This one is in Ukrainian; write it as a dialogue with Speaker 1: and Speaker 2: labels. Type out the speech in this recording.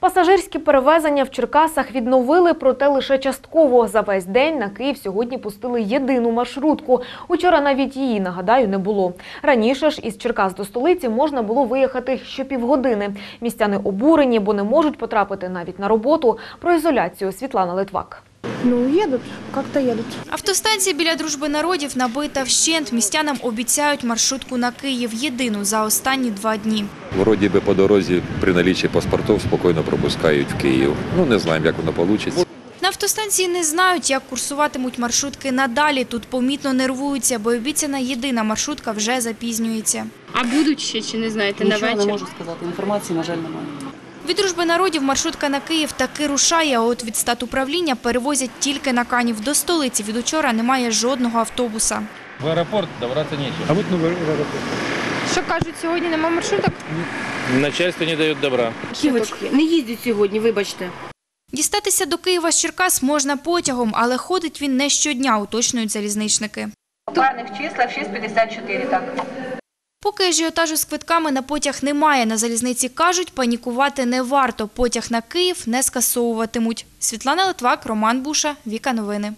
Speaker 1: Пасажирські перевезення в Черкасах відновили, проте лише частково. За весь день на Київ сьогодні пустили єдину маршрутку. Учора навіть її, нагадаю, не було. Раніше ж із Черкас до столиці можна було виїхати щопівгодини. Містяни обурені, бо не можуть потрапити навіть на роботу. Про ізоляцію Світлана Литвак.
Speaker 2: Ну, едут, как-то едут.
Speaker 3: Автостанція біля дружби народів набита вщент. Містянам обіцяють маршрутку на Київ єдину за останні два дні.
Speaker 4: Вроді би по дорозі при наліччі паспортів спокійно пропускають в Київ. Ну не знаємо, як воно вийде.
Speaker 3: На автостанції не знають, як курсуватимуть маршрутки надалі. Тут помітно нервуються, бо обіцяна єдина маршрутка вже запізнюється.
Speaker 5: А будуть ще чи не знаєте на
Speaker 6: Нічого
Speaker 5: вечір?
Speaker 6: не можу сказати. Інформації, на жаль, немає.
Speaker 3: Від дружби народів маршрутка на Київ таки рушає, а от від статуправління перевозять тільки на Канів. До столиці від учора немає жодного автобуса.
Speaker 7: В аеропорт добраться нечем.
Speaker 8: А вот ну, в аэропорт.
Speaker 2: Що кажуть, сьогодні нема маршруток?
Speaker 7: Начальство не дает добра.
Speaker 9: Дівочки, не їздять сьогодні, вибачте.
Speaker 3: Дістатися до Києва з Черкас можна потягом, але ходить він не щодня, уточнюють залізничники.
Speaker 10: У парних числах 6,54, так.
Speaker 3: Поки ажіотажу з квитками на потяг немає, на залізниці кажуть, панікувати не варто. Потяг на Київ не скасовуватимуть. Світлана Литвак, Роман Буша, Віка Новини.